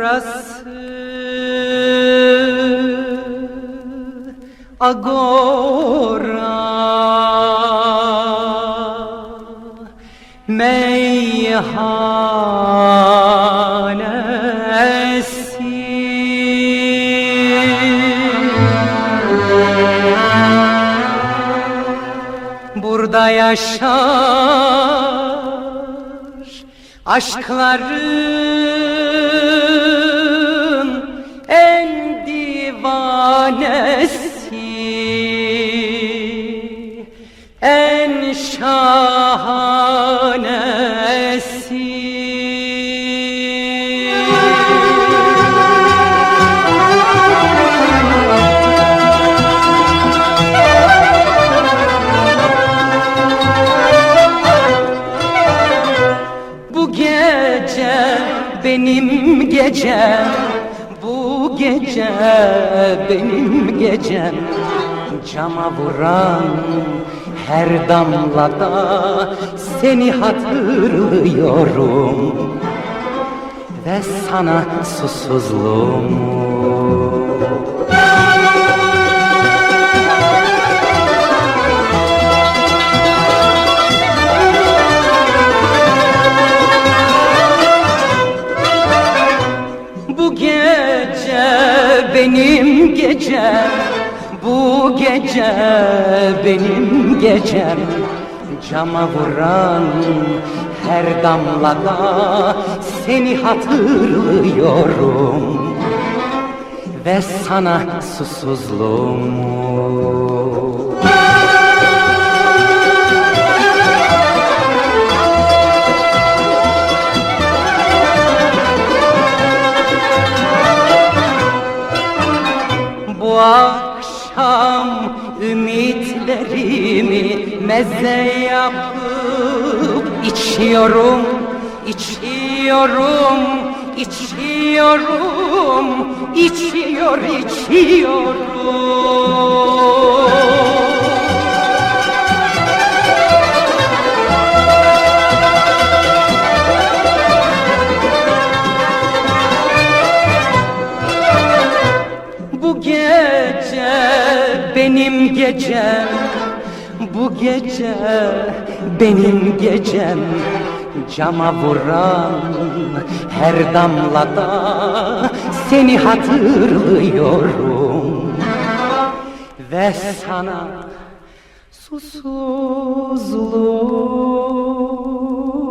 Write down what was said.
burası. Agora. Meyhanesi. Burada yaşar aşkları. Divanesi en şahanesi. Bu benim gecem Gece benim gecem Cama vuran her damlada Seni hatırlıyorum. Ve sana susuzluğumu benim gecem Bu gece benim gecem. Cama vuran her damlada Seni hatırlıyorum. Ve sana susuzluğumu akşam ümitlerimi meze yapıp içiyorum, içiyorum, içiyorum, içiyor, içiyorum. Benim gecem. Bu gece benim gecem. Cama vuran her damlada Seni hatırlıyorum. Ve sana susuzluğum